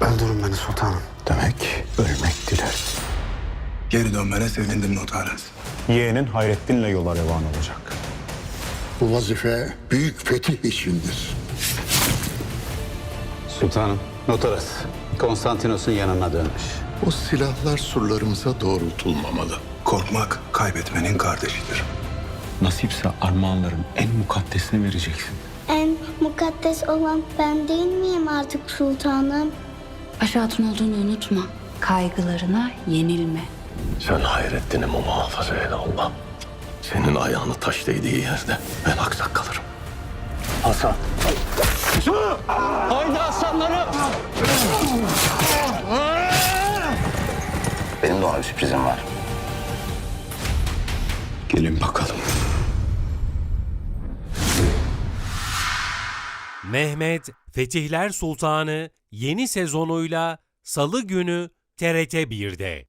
Öldürün beni sultanım. Demek ölmek dilersin. Geri dönmene sevindim Notaras. Yeğenin Hayrettin'le yola revan olacak. Bu vazife büyük fetih içindir. Sultanım, Notaras, Konstantinos'un yanına dönmüş. O silahlar surlarımıza doğrultulmamalı. Korkmak kaybetmenin kardeşidir. Nasipse armağanların en mukaddesini vereceksin. En mukaddes olan ben değil miyim artık sultanım? Paşa Hatun olduğunu unutma. Kaygılarına yenilme. Sen Hayrettin'imi muhafaza eyle Allah. Senin ayağını taş değdiği yerde ben aksak kalırım. Hasan. Haydi aslanlarım! Benim de ona bir sürprizim var. Gelin bakalım. Mehmet Fetihler Sultanı yeni sezonuyla Salı günü TRT 1'de.